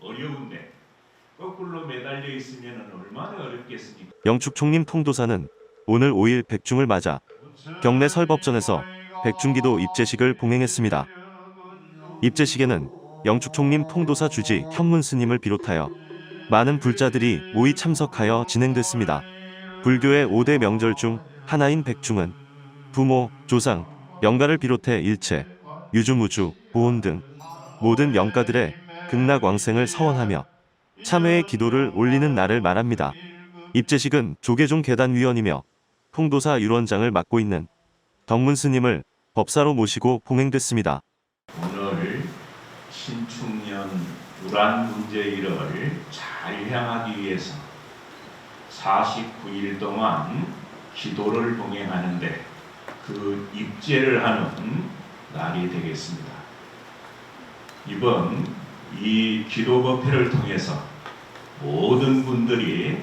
어려운데 거꾸로 매달려 있으면 얼마나 어렵겠습니까? 영축 총림 통도사는 오늘 5일 백중을 맞아 경내 설법전에서 백중기도 입제식을 봉행했습니다. 입제식에는 영축 총림 통도사 주지 현문 스님을 비롯하여 많은 불자들이 모이 참석하여 진행됐습니다. 불교의 5대 명절 중 하나인 백중은 부모, 조상, 영가를 비롯해 일체, 유주무주, 보온 등 모든 영가들의 극락왕생을 서원하며 참회의 기도를 올리는 날을 말합니다. 입제식은 조계종 계단위원이며 통도사 율원장을 맡고 있는 덕문 스님을 법사로 모시고 봉행됐습니다. 오늘 신축년 우란 문제일을 잘 향하기 위해서 49일 동안 기도를 봉행하는데 그 입제를 하는 날이 되겠습니다. 이번 이 기도 법회를 통해서 모든 분들이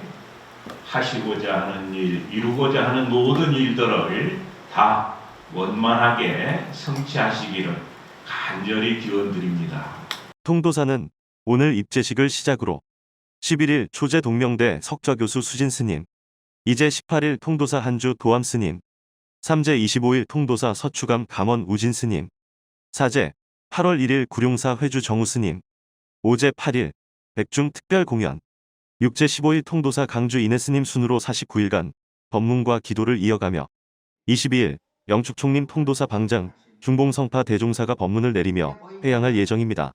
하시고자 하는 일, 이루고자 하는 모든 일들을 다 원만하게 성취하시기를 간절히 기원드립니다. 통도사는 오늘 입제식을 시작으로 11일 초제 동명대 석좌교수 수진 스님, 이제 18일 통도사 한주 도암 스님, 3제 25일 통도사 서추감 감원 우진 스님, 4제 8월 1일 구룡사 회주 정우 스님, 5제 8일 백중 특별 공연, 6제 15일 통도사 강주 이내 스님 순으로 49일간 법문과 기도를 이어가며 22일 영축총림 통도사 방장 중봉성파 대종사가 법문을 내리며 회양할 예정입니다.